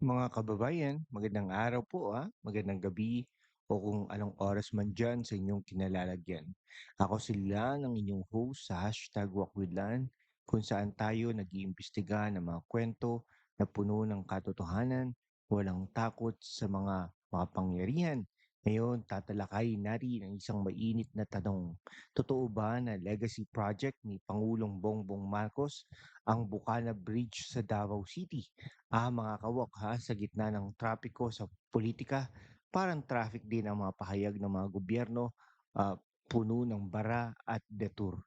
Mga kababayan, magandang araw po ah, magandang gabi o kung anong oras man dyan sa inyong kinalalagyan. Ako sila ng inyong host sa hashtag Wakwidlan kung saan tayo nag-iimbestiga ng mga kwento na puno ng katotohanan, walang takot sa mga makapangyarihan. Ngayon, tatalakayin natin ang isang mainit na tanong. Totoo ba na legacy project ni Pangulong Bongbong Marcos ang Bukana Bridge sa Davao City? Ah, mga kawok ha, sa gitna ng trapiko sa politika, parang traffic din ang mga pahayag ng mga gobyerno, ah, puno ng bara at detour.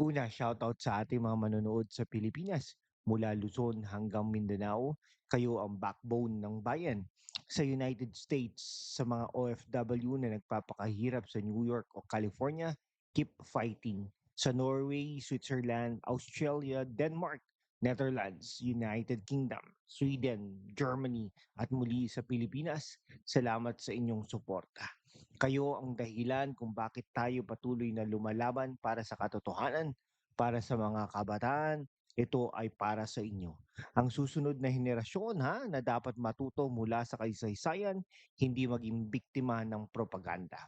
Una, shoutout sa ating mga manonood sa Pilipinas. Mula Luzon hanggang Mindanao, kayo ang backbone ng bayan. Sa United States, sa mga OFW na nagpapakahirap sa New York o California, keep fighting. Sa Norway, Switzerland, Australia, Denmark, Netherlands, United Kingdom, Sweden, Germany, at muli sa Pilipinas, salamat sa inyong suporta. Kayo ang dahilan kung bakit tayo patuloy na lumalaban para sa katotohanan, para sa mga kabataan, ito ay para sa inyo. Ang susunod na henerasyon ha, na dapat matuto mula sa kaysaysayan, hindi maging biktima ng propaganda.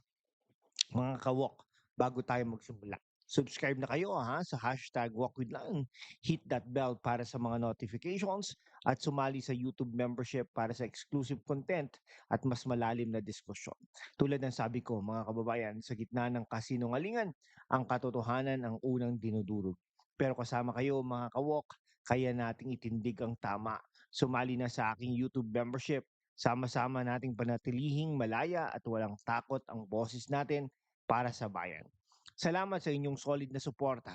Mga kawok, bago tayo magsimula, subscribe na kayo ha sa hashtag walkwithlang. Hit that bell para sa mga notifications at sumali sa YouTube membership para sa exclusive content at mas malalim na diskusyon. Tulad ng sabi ko mga kababayan, sa gitna ng kasinungalingan, ang katotohanan ang unang dinudurog. Pero kasama kayo mga kawok, kaya nating itindig ang tama. Sumali na sa aking YouTube membership. Sama-sama nating panatilihing malaya at walang takot ang boses natin para sa bayan. Salamat sa inyong solid na suporta.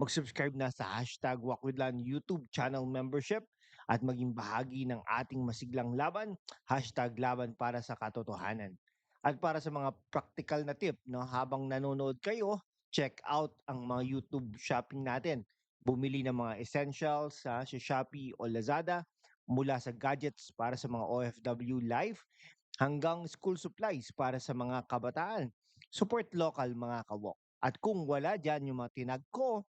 Mag-subscribe na sa hashtag Wakwidlan YouTube channel membership at maging bahagi ng ating masiglang laban, hashtag laban para sa katotohanan. At para sa mga practical na tip, no, habang nanonood kayo, check out ang mga YouTube shopping natin. Bumili ng mga essentials sa sa Shopee o Lazada mula sa gadgets para sa mga OFW life hanggang school supplies para sa mga kabataan. Support local mga kawok. At kung wala dyan yung mga tinag ko,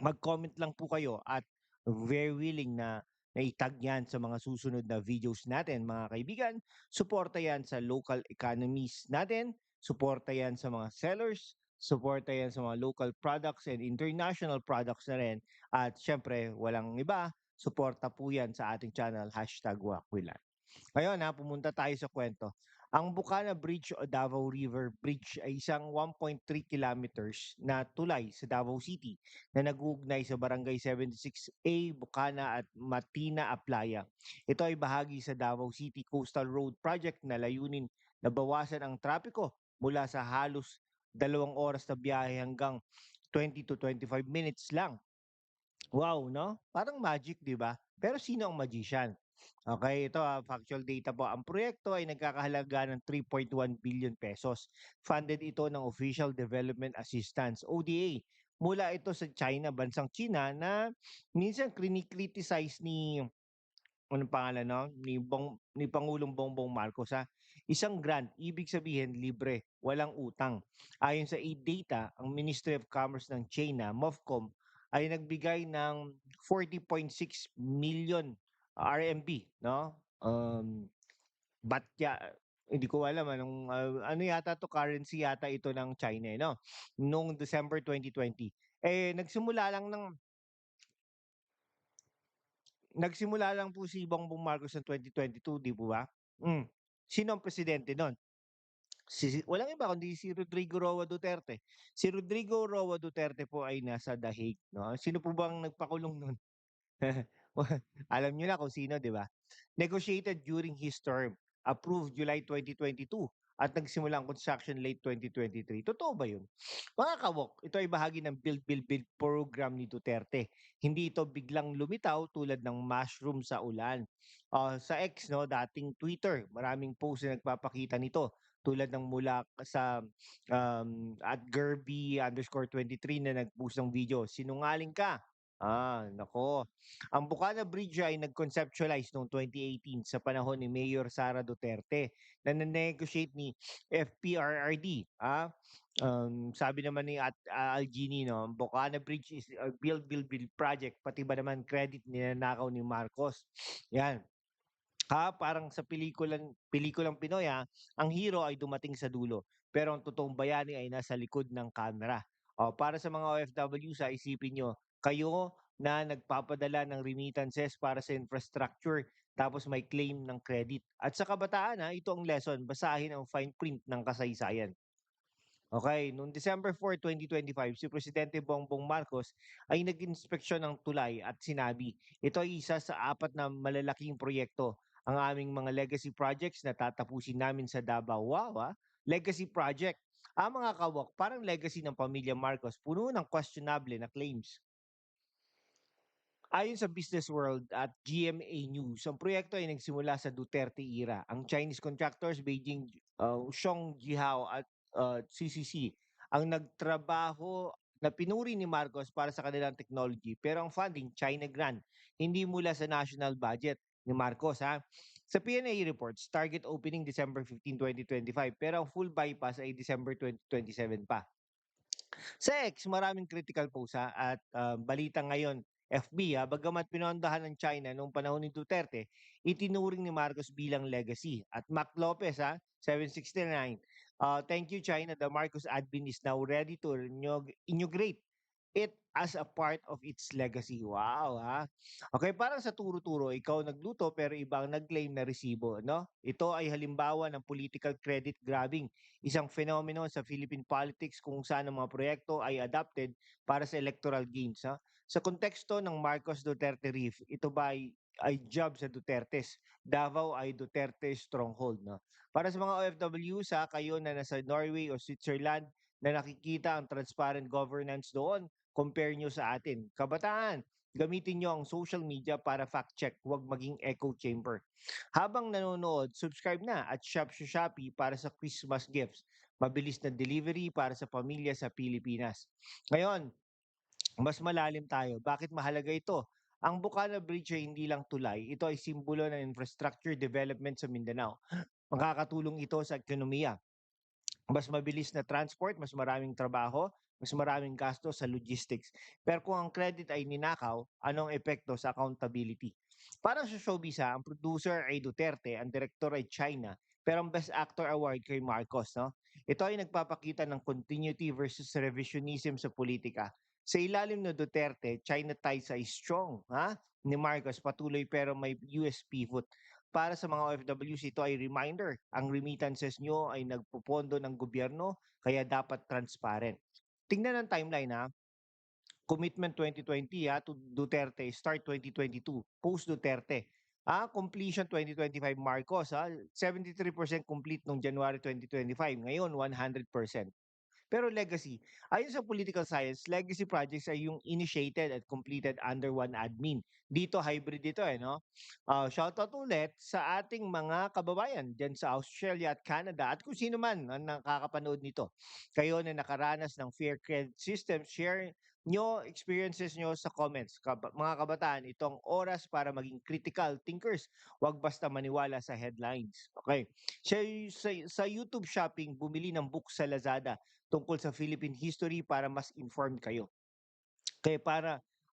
mag-comment lang po kayo at very willing na naitag yan sa mga susunod na videos natin mga kaibigan. Suporta yan sa local economies natin, suporta yan sa mga sellers, suporta yan sa mga local products and international products na rin. At syempre, walang iba, suporta po yan sa ating channel, hashtag Wakwilan. Ngayon ha, pumunta tayo sa kwento. Ang Bukana Bridge o Davao River Bridge ay isang 1.3 kilometers na tulay sa Davao City na nag-uugnay sa Barangay 76A, Bukana at Matina, Aplaya. Ito ay bahagi sa Davao City Coastal Road Project na layunin na bawasan ang trapiko mula sa halos dalawang oras na biyahe hanggang 20 to 25 minutes lang. Wow, no? Parang magic, di ba? Pero sino ang magician? Okay, ito ah, factual data po. Ang proyekto ay nagkakahalaga ng 3.1 billion pesos. Funded ito ng Official Development Assistance, ODA. Mula ito sa China, bansang China na minsan krinikriticize ni anong pangalan no? Ni, Bong, ni Pangulong Bongbong Marcos ha. Isang grant, ibig sabihin libre, walang utang. Ayon sa e-data, ang Ministry of Commerce ng China, MOFCOM, ay nagbigay ng 40.6 million RMB, no? Um, ba't ya, hindi ko alam anong ah, ano yata to currency yata ito ng China, eh, no? Noong December 2020. Eh nagsimula lang ng nagsimula lang po si Bongbong Marcos ng 2022, di po ba? Mm. Sino ang presidente noon? Si, walang iba kundi si Rodrigo Roa Duterte. Si Rodrigo Roa Duterte po ay nasa The Hague, no? Sino po bang nagpakulong noon? Alam niyo na kung sino, di ba? Negotiated during his term, approved July 2022, at nagsimula ang construction late 2023. Totoo ba yun? Mga kawok, ito ay bahagi ng Build, Build, Build program ni Duterte. Hindi ito biglang lumitaw tulad ng mushroom sa ulan. Ah, sa X, no, dating Twitter, maraming posts na nagpapakita nito tulad ng mula sa um, at Gerby underscore 23 na nag-post ng video. Sinungaling ka, Ah, nako. Ang Bukana Bridge ay nag-conceptualize noong 2018 sa panahon ni Mayor Sara Duterte na na-negotiate ni FPRRD. Ah, um, sabi naman ni At ah, Algini, no, ang Bukana Bridge is a build, build, build project. Pati ba naman credit ninanakaw ni Marcos. Yan. Ah, parang sa pelikulang pelikulang Pinoy, ah, ang hero ay dumating sa dulo, pero ang totoong bayani ay nasa likod ng kamera. Oh, para sa mga OFW sa isipin niyo, kayo na nagpapadala ng remittances para sa infrastructure tapos may claim ng credit. At sa kabataan, ah, ito ang lesson, basahin ang fine print ng kasaysayan. Okay, noong December 4, 2025, si Presidente Bongbong Marcos ay nag-inspeksyon ng tulay at sinabi, ito ay isa sa apat na malalaking proyekto. Ang aming mga legacy projects na tatapusin namin sa Davao. Wow, ah, legacy project. Ang mga kawak, parang legacy ng pamilya Marcos, puno ng questionable na claims. Ayon sa Business World at GMA News, ang proyekto ay nagsimula sa Duterte era. Ang Chinese contractors, Beijing, uh, Shong Jihao at uh, CCC, ang nagtrabaho na pinuri ni Marcos para sa kanilang technology. Pero ang funding, China grant, hindi mula sa national budget ni Marcos. Ha? Sa PNA reports, target opening December 15, 2025, pero ang full bypass ay December 2027 pa. Sa X, maraming critical posts ha, at uh, balita ngayon, FB ha, bagamat pinondahan ng China noong panahon ni Duterte, itinuring ni Marcos bilang legacy. At Mac Lopez ha, 769, uh, thank you China, the Marcos admin is now ready to inaugurate it as a part of its legacy. Wow, ha? Okay, parang sa turo-turo, ikaw nagluto pero ibang nag-claim na resibo, no? Ito ay halimbawa ng political credit grabbing, isang fenomeno sa Philippine politics kung saan ang mga proyekto ay adapted para sa electoral gains, ha? Sa konteksto ng Marcos Duterte Reef, ito ba ay ay job sa Dutertes. Davao ay Duterte stronghold. No? Para sa mga OFW sa kayo na nasa Norway o Switzerland na nakikita ang transparent governance doon, compare nyo sa atin. Kabataan, gamitin nyo ang social media para fact check, huwag maging echo chamber. Habang nanonood, subscribe na at shop sa Shopee para sa Christmas gifts. Mabilis na delivery para sa pamilya sa Pilipinas. Ngayon, mas malalim tayo. Bakit mahalaga ito? Ang Bukana Bridge ay hindi lang tulay, ito ay simbolo ng infrastructure development sa Mindanao. Makakatulong ito sa ekonomiya. Mas mabilis na transport, mas maraming trabaho, mas maraming gasto sa logistics. Pero kung ang credit ay ninakaw, anong epekto sa accountability? Para sa showbiz, ha, ang producer ay Duterte, ang director ay China, pero ang Best Actor Award kay Marcos. No? Ito ay nagpapakita ng continuity versus revisionism sa politika. Sa ilalim ng Duterte, China ties ay strong, ha? Ni Marcos patuloy pero may US pivot. Para sa mga OFWs, ito ay reminder. Ang remittances nyo ay nagpupondo ng gobyerno, kaya dapat transparent. Tingnan ang timeline ha. Commitment 2020 ha, to Duterte, start 2022, post Duterte. Ah, completion 2025 Marcos ha, 73% complete noong January 2025. Ngayon 100%. Pero legacy, ayon sa political science, legacy projects ay yung initiated at completed under one admin. Dito hybrid dito eh, no? Uh, shoutout ulit sa ating mga kababayan diyan sa Australia at Canada at kung sino man ang nakakapanood nito. Kayo na nakaranas ng fair credit system, share nyo experiences nyo sa comments. Mga kabataan, itong oras para maging critical thinkers. Huwag basta maniwala sa headlines. Okay. Sa, sa, sa YouTube shopping, bumili ng book sa Lazada tungkol sa Philippine history para mas informed kayo. Kaya para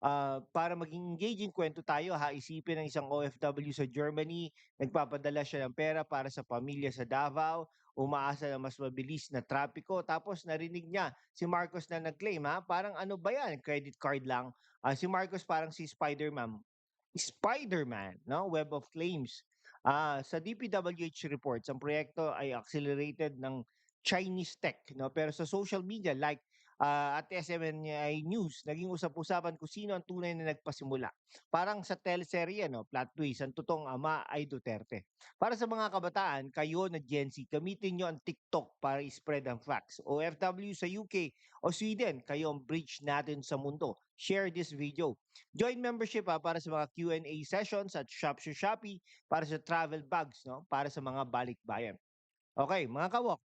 uh, para maging engaging kwento tayo, ha, isipin ng isang OFW sa Germany, nagpapadala siya ng pera para sa pamilya sa Davao, umaasa na mas mabilis na trapiko, tapos narinig niya si Marcos na nag-claim, ha, parang ano ba yan, credit card lang. Uh, si Marcos parang si Spider-Man. Spider-Man, no? Web of Claims. Uh, sa DPWH reports, ang proyekto ay accelerated ng Chinese tech, no? Pero sa social media like uh, at SMNI News, naging usap-usapan kung sino ang tunay na nagpasimula. Parang sa teleserye, no, plot twist, ang totoong ama ay Duterte. Para sa mga kabataan, kayo na Gen Z, gamitin nyo ang TikTok para i-spread ang facts. OFW sa UK o Sweden, kayo ang bridge natin sa mundo. Share this video. Join membership ha, para sa mga Q&A sessions at Shop Shopee para sa travel bags, no? para sa mga balikbayan. Okay, mga kawok,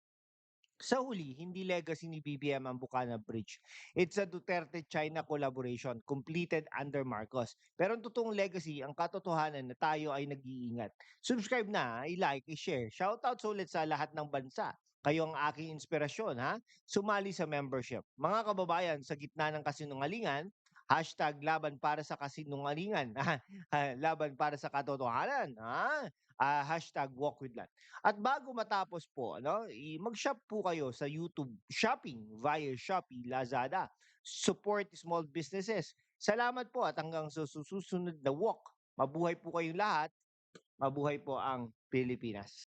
Sa huli, hindi legacy ni BBM ang Bukana Bridge. It's a Duterte-China collaboration completed under Marcos. Pero ang totoong legacy, ang katotohanan na tayo ay nag-iingat. Subscribe na, i-like, i-share. Shoutouts ulit sa lahat ng bansa. Kayo ang aking inspirasyon, ha? Sumali sa membership. Mga kababayan, sa gitna ng kasinungalingan, hashtag laban para sa kasinungalingan. laban para sa katotohanan. Ha? Ah, hashtag walk with land. At bago matapos po, ano, mag-shop po kayo sa YouTube shopping via Shopee, Lazada. Support small businesses. Salamat po at hanggang sa susunod na walk. Mabuhay po kayong lahat. Mabuhay po ang Pilipinas.